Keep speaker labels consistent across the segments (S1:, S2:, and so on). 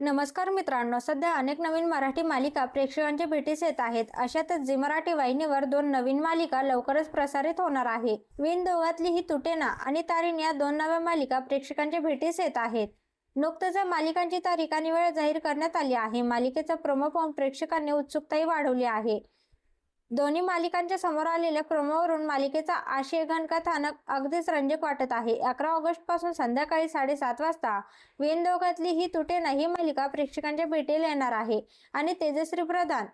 S1: नमस्कार मित्रांनो सध्या अनेक नवीन मराठी मालिका प्रेक्षकांच्या भेटीस येत आहेत. अशातच झी मराठी वाहिनीवर दोन नवीन मालिका लवकरच प्रसारित होणार आहे. विण दोघातली ही तुटेना आणि तारीण या दोन नव्या मालिका प्रेक्षकांच्या भेटीस येत आहेत. नुकतंच या मालिकांची तारीख आणि वेळ जाहीर करण्यात आली आहे. मालिकेचा प्रोमो पाहून प्रेक्षकांनी उत्सुकताही वाढवली आहे. दोन्ही मालिकांच्या समोर आलेल्या प्रोमोवरून मालिकेचा आशय कथानक अगदीच रंजक वाटत आहे. अकरा ऑगस्टपासून संध्याकाळी साडेसात वाजता वेन दोघातली ही तुटेना ही मालिका प्रेक्षकांच्या भेटीला येणार आहे. आणि तेजश्री प्रधान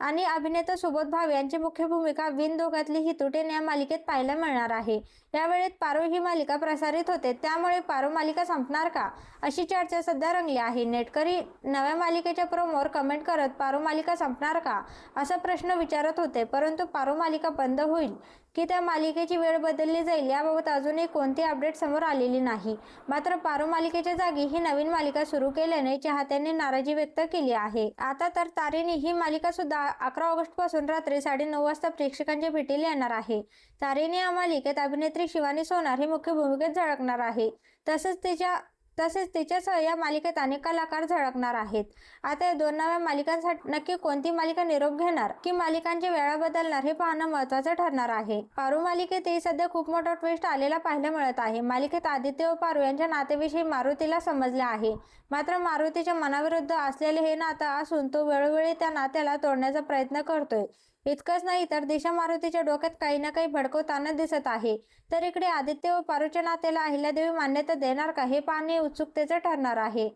S1: आणि अभिनेता सुबोध भाव यांची मुख्य भूमिका विन दोघातली ही तुटेन या मालिकेत पाहायला मिळणार आहे. यावेळेत पारो ही मालिका प्रसारित होते. त्यामुळे पारो मालिका संपणार का? अशी चर्चा सध्या रंगली आहे. नेटकरी नव्या मालिकेच्या प्रोमोवर कमेंट करत पारो मालिका संपणार का? असा प्रश्न विचारत होते परंतु पारो मालिका बंद होईल. की त्या मालिकेची वेळ बदलली जाईल याबाबत अजूनही कोणती अपडेट समोर आलेली नाही. मात्र पारो मालिकेच्या जागी ही नवीन मालिका सुरू केल्याने चाहत्यांनी नाराजी व्यक्त केली आहे. आता तर तारेनी ही मालिका सुद्धा अकरा ऑगस्टपासून रात्री साडेनऊ वाजता प्रेक्षकांच्या भेटीला येणार आहे. तारेनी या मालिकेत अभिनेत्री शिवानी सोनार ही मुख्य भूमिकेत झळकणार आहे. तसंच तिच्या तसेच तिच्यासह या मालिकेत अनेक कलाकार झळकणार आहेत. आता या दोन नव्या मालिकांसाठी नक्की कोणती मालिका निरोप घेणार की मालिकांची वेळा बदलणार हे पाहणं महत्वाचं ठरणार आहे. पारू मालिकेतही सध्या खूप मोठा ट्विस्ट आलेला पाहायला मिळत आहे. मालिकेत आदित्य व पारू यांच्या नातेविषयी मारुतीला समजले आहे. मात्र मारुतीच्या मनाविरुद्ध असलेले हे नातं असून तो वेळोवेळी त्या नात्याला तोडण्याचा प्रयत्न करतोय. इतकंच नाही तर दिशा मारुतीच्या डोक्यात काही ना काही भडकवताना दिसत आहे. तर इकडे आदित्य व पारूच्या नात्याला अहिल्यादेवी मान्यता देणार का हे पाहणे उत्सुकतेचं ठरणार आहे.